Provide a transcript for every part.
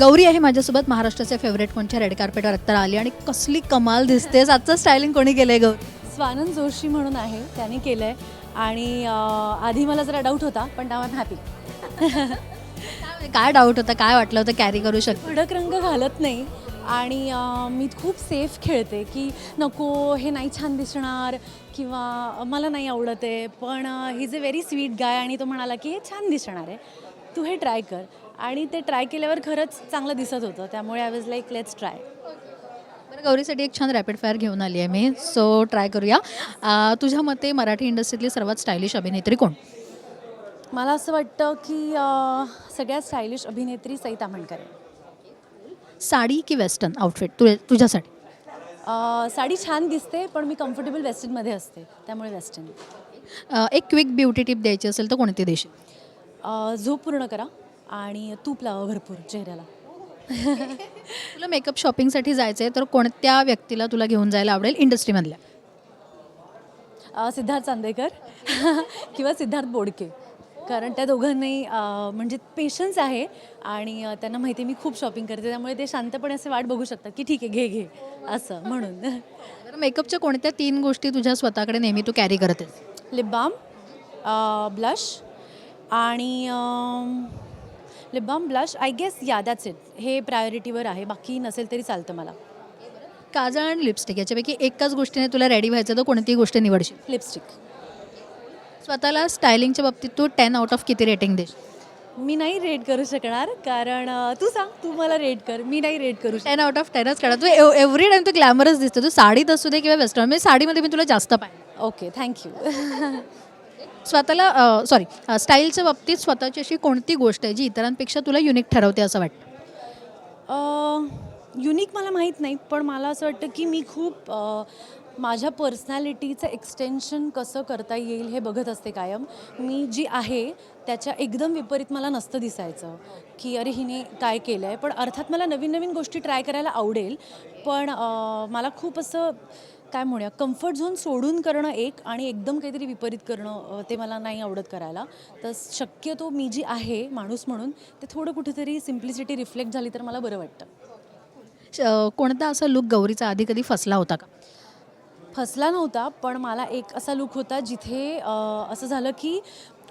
गौरी आहे माझ्यासोबत महाराष्ट्राचे फेवरेट कोणच्या रेड कार्पेटवर आत्ता आली आणि कसली कमाल दिसतेस आजचं स्टायलिंग कोणी केलंय गौरी? स्वानंद जोशी म्हणून आहे त्याने केलं आहे आणि अं, आधी मला जरा डाऊट होता पण नाव आय हॅपी काय- डाऊट होता? काय वाटलं होतं? कॅरी करू शकतो. भडक रंग घालत नाही. आणि अं, मी खूप सेफ खेळते की नको हे नाही छान दिसणार किंवा मला नाही आवडत आहे. पण he is a very sweet guy आणि तो म्हणाला की हे छान दिसणार आहे. तू हे ट्राय कर. आणि ते ट्राय केल्यावर खरंच चांगलं दिसत होतं. त्यामुळे I was like let's try बरं गौरीसाठी एक छान रॅपिड फायर घेऊन आली आहे मी. सो ट्राय करूया. तुझ्या मते मराठी इंडस्ट्रीतली सर्वात स्टायलिश अभिनेत्री कोण? मला असं वाटतं की अं, सगळ्यात स्टायलिश अभिनेत्री सई तामणकर आहे साडी की वेस्टर्न आउटफिट तु तुझ्यासाठी. अ, साडी छान दिसते पण मी कम्फर्टेबल वेस्टर्नमध्ये असते. त्यामुळे वेस्टर्न अं, एक क्विक ब्युटी टिप द्यायची असेल तर कोणती देशील? झोप पूर्ण करा आणि तूप लावा भरपूर चेहऱ्याला. तुला मेकअप शॉपिंगसाठी जायचं आहे तर कोणत्या व्यक्तीला तुला घेऊन जायला आवडेल इंडस्ट्रीमधल्या? अ, सिद्धार्थ चांदेकर किंवा सिद्धार्थ बोडके. कारण त्या दोघांनाही अ, म्हणजे पेशन्स आहे आणि अ, त्यांना माहिती आहे मी खूप शॉपिंग करते त्यामुळे ते शांतपणे असे वाट बघू शकतात की ठीक आहे घे घे असं म्हणून. बरं मेकअपच्या कोणत्या तीन गोष्टी तुझ्या स्वतःकडे नेहमी तू कॅरी करतेस? लिप बाम ब्लश आणि lip balm blush I guess yeah that's it हे प्रायोरिटीवर आहे. बाकी नसेल तरी चालतं मला. काजळ आणि लिपस्टिक याच्यापैकी एकाच गोष्टीने तुला रेडी व्हायचं तर कोणती गोष्ट निवडशील. लिपस्टिक स्वतःला स्टायलिंगच्या बाबतीत तू टेन आउट ऑफ किती रेटिंग देशील? मी नाही रेट करू शकणार कारण अ, तू सांग तू मला रेट कर. मी नाही रेट करू टेन आउट ऑफ टेनच काढा. तू एव एव्हरी टाइम तू ग्लॅमरस दिसतो तू साडीत असू दे किंवा वेस्टर्न म्हणजे साडीमध्ये मी तुला जास्त पाहिजे ओके थँक्यू स्वतःला सॉरी स्टाईलच्या बाबतीत स्वतःची अशी कोणती गोष्ट आहे जी इतरांपेक्षा तुला युनिक ठरवते असं वाटतं? युनिक मला माहीत नाही पण मला असं वाटतं की मी खूप माझ्या पर्सनॅलिटीचं एक्सटेन्शन कसं करता येईल हे बघत असते कायम. मी जी आहे त्याच्या एकदम विपरीत मला नसतं दिसायचं की अरे हिने काय केलं आहे पण अर्थात मला नवीन नवीन गोष्टी ट्राय करायला आवडेल. पण मला खूप असं काय म्हणूया? कम्फर्ट झोन सोडून करणं एक आणि एकदम काहीतरी विपरीत करणं ते मला नाही आवडत करायला. तर शक्यतो मी जी आहे माणूस म्हणून ते थोडं कुठेतरी सिम्प्लिसिटी रिफ्लेक्ट झाली तर मला बरं वाटतं. कोणता असा लुक गौरीचा आधी कधी फसला होता का? फसला नव्हता पण मला एक असा लुक होता जिथे असं झालं की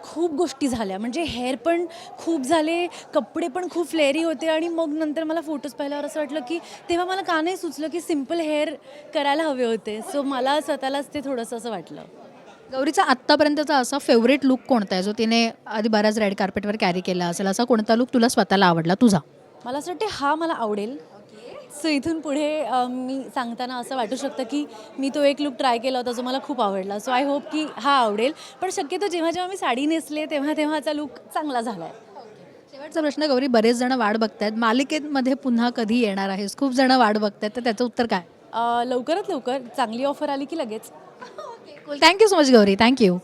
खूप गोष्टी झाल्या. म्हणजे हेअर पण खूप झाले कपडे पण खूप फ्लेअरी होते आणि मग नंतर मला फोटोज पाहिल्यावर असं वाटलं की तेव्हा मला का नाही सुचलं की सिंपल हेअर करायला हवे होते. सो मला स्वतःलाच ते थोडंसं असं वाटलं. गौरीचा आत्तापर्यंतचा असा फेवरेट लुक कोणता आहे? जो तिने आधी बऱ्याच रेड कार्पेटवर कॅरी केला असेल असा कोणता लुक तुला स्वतःला आवडला? तुझा? मला असं वाटते हा मला आवडेल. सो इथून पुढे मी सांगताना असं वाटू शकतं की मी तो एक लुक ट्राय केला होता जो मला खूप आवडला. सो आय होप की हा आवडेल. पण शक्यतो जेव्हा जेव्हा मी साडी नेसले तेव्हा तेव्हाचा लुक चांगला झाला आहे शेवटचा प्रश्न गौरी बरेच जण वाट बघतायत. मालिकेमध्ये पुन्हा कधी येणार आहेस? खूप जण वाट बघतायत. तर त्याचं उत्तर काय? लवकरात लवकर. चांगली ऑफर आली की लगेच. Thank you so much Gauri. Thank you